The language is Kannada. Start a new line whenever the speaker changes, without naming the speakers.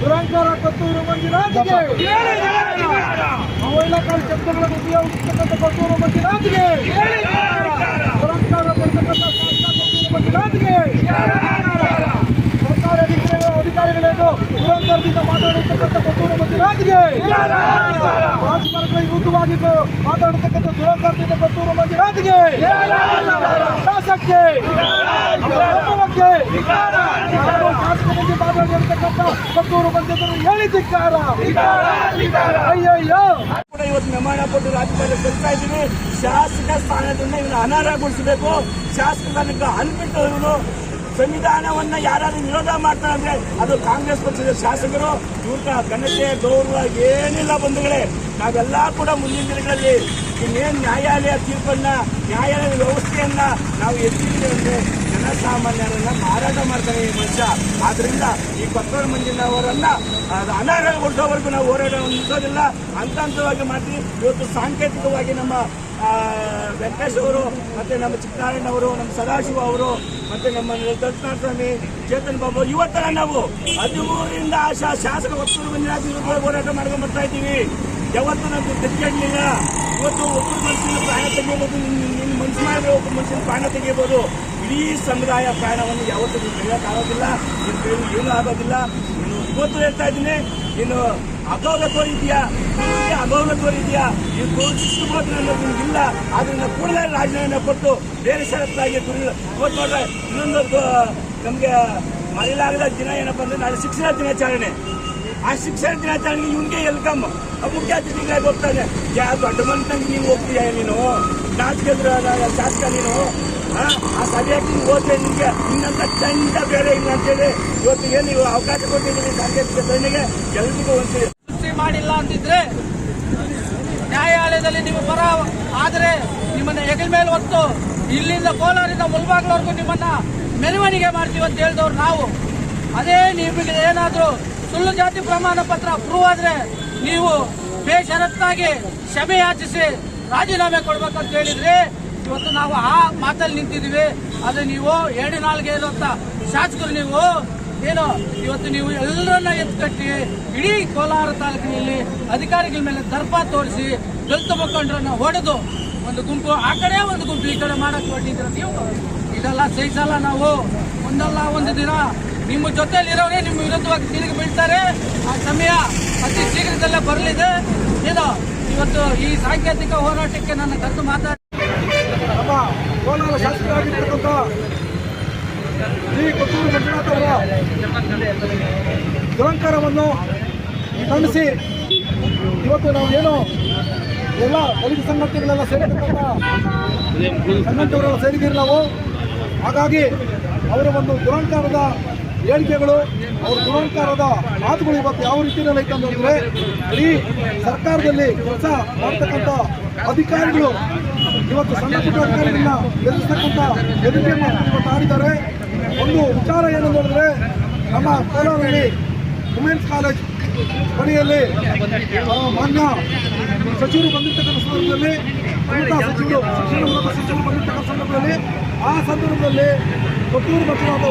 ದುರಂಕಾರ ಕೊತ್ತೂರು ಮಂಜುನಾಥ್ಗೆ ಅವೈಲಕಾರಿ ಶಬ್ದಗಳನ್ನು ಉಪಯೋಗಿಸತಕ್ಕಂಥ ಕೊತ್ತೂರು ಮಂಜುನಾಥ್ಗೆ ದುರಂಕಾರ ಕೊಡ್ತಕ್ಕಂಥ ಕೊತ್ತೂರು ಮಂಜುನಾಥ್ಗೆ ಸರ್ಕಾರಿ ಅಧಿಕಾರಿಗಳೇನು ದುರಂಕಾರದಿಂದ ಮಾತಾಡತಕ್ಕಂಥ ಕೊತ್ತೂರು ಮಂಜುನಾಥ್ಗೆ ರಾಜಮಾರ್ಗ ವಿರುದ್ಧವಾಗಿ ಮಾತಾಡತಕ್ಕಂಥ ದುರಂಕಾರದಿಂದ ಕೊತ್ತೂರು ಮಂಜುನಾಥ್ಗೆ ಶಾಸಕ್ಕೆ ಒಬ್ಬಕ್ಕೆ ಶಾಸಕರಿಗೆ ಸತ್ತೂರು ಬಂದಿದ್ದರು. ಹೇಳಿ ಧಿಕ್ಕಾರ. ಅಯ್ಯಯ್ಯೋ.
ಕೂಡ ಇವತ್ತು ನಿರ್ಮಾಣ ಕೊಟ್ಟು ರಾಜ್ಯಪಾಲ ಕೊಡ್ತಾ ಇದ್ದೀವಿ ಶಾಸಕ ಸ್ಥಾನದಿಂದ ಇವನ್ನ ಅನರ್ಹಗೊಳಿಸಬೇಕು. ಶಾಸಕ ಸ್ಥಾನಕ್ಕೆ ಅನ್ಬಿಟ್ಟು ಇವನು ಸಂವಿಧಾನವನ್ನ ಯಾರಾದ್ರೂ ವಿರೋಧ ಮಾಡ್ತಾರೆ ಅಂದ್ರೆ ಅದು ಕಾಂಗ್ರೆಸ್ ಪಕ್ಷದ ಶಾಸಕರು. ಇವ್ರ ಘನತೆ ಗೌರವ ಏನಿಲ್ಲ ಬಂಧುಗಳೇ. ನಾವೆಲ್ಲ ಕೂಡ ಮುಂದಿನ ದಿನಗಳಲ್ಲಿ ಇನ್ನೇನು ನ್ಯಾಯಾಲಯ ತೀರ್ಪನ್ನ ನ್ಯಾಯಾಲಯದ ವ್ಯವಸ್ಥೆಯನ್ನ ನಾವು ಎತ್ತಿದ್ದೀವಿ ಅಂದ್ರೆ ಜನಸಾಮಾನ್ಯರನ್ನ ಮಾರಾಟ ಮಾಡ್ತಾರೆ ಈ ಮನುಷ್ಯ. ಆದ್ರಿಂದ ಈ ಕೊತ್ತೂರು ಮಂಜಿನವರನ್ನ ಅನರ್ಹಗೊಳಿಸೋವರೆಗೂ ನಾವು ಹೋರಾಟ ಹಂತ ಹಂತವಾಗಿ ಮಾಡ್ತೀವಿ ಇವತ್ತು ಸಾಂಕೇತಿಕವಾಗಿ ನಮ್ಮ ವೆಂಕಟೇಶ್ ಅವರು ಮತ್ತೆ ನಮ್ಮ ಚಿಕ್ಕನಾರಾಯಣ ಅವರು, ನಮ್ಮ ಸದಾಶಿವ ಅವರು, ಮತ್ತೆ ನಮ್ಮ ದತ್ತನಾಥಸ್ವಾಮಿ ಚೇತನ್ ಬಾಬು ಇವತ್ತರ ನಾವು ಹದಿಮೂರರಿಂದ ಆಶಾ ಶಾಸಕ ಒತ್ತೂರು ಮಂಜುನಾಥ್ ಹೋರಾಟ ಮಾಡ್ಕೊಂಡು ಬರ್ತಾ ಇದ್ದೀವಿ. ಯಾವತ್ತು ನಮ್ಗೆ ತೆಗೆಯಲಿಲ್ಲ ಇವತ್ತು ಒಬ್ಬರು ಮನುಷ್ಯನ ಪ್ರಾಣ ತೆಗೆಯಬಹುದು ನಿನ್ನ ಮನುಷ್ಯ ಒಬ್ಬ ಮನುಷ್ಯನ ಪ್ರಾಣ ತೆಗೆಯಬಹುದು ಇಡೀ ಸಮುದಾಯ ಪ್ರಯಾಣವನ್ನು ಯಾವತ್ತೂ ನೀವು ಕಲಿಯೋಕ್ಕಾಗೋದಿಲ್ಲ ನಿಮ್ಮ ಕೈಲಿ ಏನೂ ಆಗೋದಿಲ್ಲ. ನೀನು ಇವತ್ತು ಹೇಳ್ತಾ ಇದ್ದೀನಿ ನೀನು ಅಗೌರವ ಇದೆಯಾ ನಿಮಗೆ ಅಗೌರವ ಇದೆಯಾ ಈ ಮಾತ್ರ ಅನ್ನೋದು ನಿಮಗಿಲ್ಲ. ಅದನ್ನ ಕೂಡಲೇ ರಾಜೀನಾಮೆ ಕೊಟ್ಟು ಬೇರೆ ಷರತ್ತಾಗಿ ಇವತ್ತು ನೋಡ್ರೆ ಇನ್ನೊಂದು ನಮಗೆ ಮರೆಯಲಾಗದ ದಿನ ಏನಪ್ಪ ಅಂದರೆ ನಾಳೆ ಶಿಕ್ಷಣ ದಿನಾಚರಣೆ. ಆ ಶಿಕ್ಷಣ ದಿನಾಚರಣೆಗೆ ಇವನಿಗೆ ವೆಲ್ಕಮ್ ಮುಖ್ಯ ಅತಿಥಿಗಳಾಗಿ ಹೋಗ್ತಾನೆ ಯಾವ ದೊಡ್ಡ ಮನ್ತಂಗೆ ನೀವು ಹೋಗ್ತೀಯ ನೀನು? ಶಾಸಕ ಶಾಸಕ ನೀನು? ಆ ನೀನು ಹೋದ್ರೆ ನಿಮಗೆ ಇನ್ನಂತ ಚಂದ ಬೇರೆ ಇಲ್ಲ ಅಂತೇಳಿ ಇವತ್ತು ಏನು ನೀವು ಅವಕಾಶ ಕೊಟ್ಟಿದ್ದೀವಿ ಸಾಂಕೇತಿಕ ಧರಣಿಗೆ ಎಲ್ರಿಗೂ ಒಂದು
ಮಾಡಿಲ್ಲ ಅಂತಿದ್ರೆ ನ್ಯಾಯಾಲಯದಲ್ಲಿ ನೀವು ಬರ, ಆದರೆ ನಿಮ್ಮನ್ನ ಹೆಗಲ ಮೇಲೆ ಹೊತ್ತು ಇಲ್ಲಿಂದ ಕೋಲಾರಿಂದ ಮುಲ್ಬಾಗ್ಲವರೆಗೂ ನಿಮ್ಮನ್ನ ಮೆರವಣಿಗೆ ಮಾಡ್ತೀವಿ ಅಂತ ಹೇಳಿದವ್ರು ನಾವು. ಅದೇ ನಿಮಗೆ ಏನಾದರೂ ಸುಳ್ಳು ಜಾತಿ ಪ್ರಮಾಣ ಪತ್ರ ಅಪ್ರೂವ್ ಆದರೆ ನೀವು ಬೇಷರತ್ತಾಗಿ ಕ್ಷಮೆ ಯಾಚಿಸಿ ರಾಜೀನಾಮೆ ಕೊಡ್ಬೇಕಂತ ಹೇಳಿದ್ರೆ ಇವತ್ತು ನಾವು ಆ ಮಾತಲ್ಲಿ ನಿಂತಿದ್ದೀವಿ. ಅದು ನೀವು ಎರಡು ನಾಲ್ಗೆ ಇರುವಂತ ಶಾಸಕರು ನೀವು, ಏನು, ಇವತ್ತು ನೀವು ಎಲ್ಲರನ್ನ ಎತ್ಕಟ್ಟಿ ಇಡೀ ಕೋಲಾರ ತಾಲೂಕಿನಲ್ಲಿ ಅಧಿಕಾರಿಗಳ ಮೇಲೆ ದರ್ಪ ತೋರಿಸಿ ದಲಿತ ಮುಖಂಡರನ್ನ ಹೊಡೆದು ಒಂದು ಗುಂಪು, ಆ ಕಡೆ ಒಂದು ಗುಂಪು, ಈ ಕಡೆ ಮಾಡಕ್ ಹೊರಟಿದ್ರ ನೀವು ಇದೆಲ್ಲ ಸಹಿಸಲ್ಲ ನಾವು. ಒಂದಲ್ಲ ಒಂದು ದಿನ ನಿಮ್ಮ ಜೊತೆಯಲ್ಲಿ ಇರೋರೇ ನಿಮ್ಮ ವಿರುದ್ಧವಾಗಿ ತಿರುಗಿ ಬೀಳ್ತಾರೆ. ಆ ಸಮಯ ಅತಿ ಶೀಘ್ರದಲ್ಲೇ ಬರಲಿದೆ. ಏನೋ, ಇವತ್ತು ಈ ಸಾಂಕೇತಿಕ ಹೋರಾಟಕ್ಕೆ ನನ್ನ ಕರೆದು ಮಾತಾಡಿ
ಕೋಲಾರ ಶಾಸಕರಾಗಿರ್ತಕ್ಕಂಥ ಶ್ರೀ ಕೊತ್ತೂರು ಮಂಜುನಾಥ್ ಅವರ ದುರಂಕಾರವನ್ನು ಖಂಡಿಸಿ ಇವತ್ತು ನಾವು ಏನು ಎಲ್ಲ ದಲಿತ ಸಂಘಟನೆಗಳೆಲ್ಲ ಸೇರಿರ್ತಕ್ಕಂಥ ಸಂಘಟನೆಗಳೆಲ್ಲ ಸೇರಿದ್ದೀರಿ ನಾವು. ಹಾಗಾಗಿ ಅವರ ಒಂದು ದುರಂಕಾರದ ಹೇಳಿಕೆಗಳು, ಅವ್ರ ದುರಂಕಾರದ ಮಾತುಗಳು ಇವತ್ತು ಯಾವ ರೀತಿಯಲ್ಲಿ ಐತೆ ಅಂತಂದರೆ, ಇಡೀ ಸರ್ಕಾರದಲ್ಲಿ ಕೆಲಸ ಮಾಡ್ತಕ್ಕಂಥ ಅಧಿಕಾರಿಗಳು ಇವತ್ತು ಸಣ್ಣ ಪುಟ್ಟ ಅಧಿಕಾರಿಗಳನ್ನ ಎದುರಿಸ್ತಕ್ಕಂಥ ಎದುರಿಗೆ ಇವತ್ತು ಆಡಿದ್ದಾರೆ ಒಂದು ವಿಚಾರ ಏನು ನೋಡಿದ್ರೆ ನಮ್ಮ ಕೋಲಾರಲ್ಲಿ ವುಮೆನ್ಸ್ ಕಾಲೇಜ್ ಬಳಿಯಲ್ಲಿ ಆ, ಮಾನ್ಯ ಸಚಿವರು ಬಂದಿರ್ತಕ್ಕಂಥ ಸಂದರ್ಭದಲ್ಲಿ ಉನ್ನತ ಸಚಿವರು ಶಿಕ್ಷಣ ಸಚಿವರು ಬಂದಿರ್ತಕ್ಕಂಥ ಸಂದರ್ಭದಲ್ಲಿ ಆ ಸಂದರ್ಭದಲ್ಲಿ ಕೊಟ್ಟೂರು ಮಂಜುನಾಥ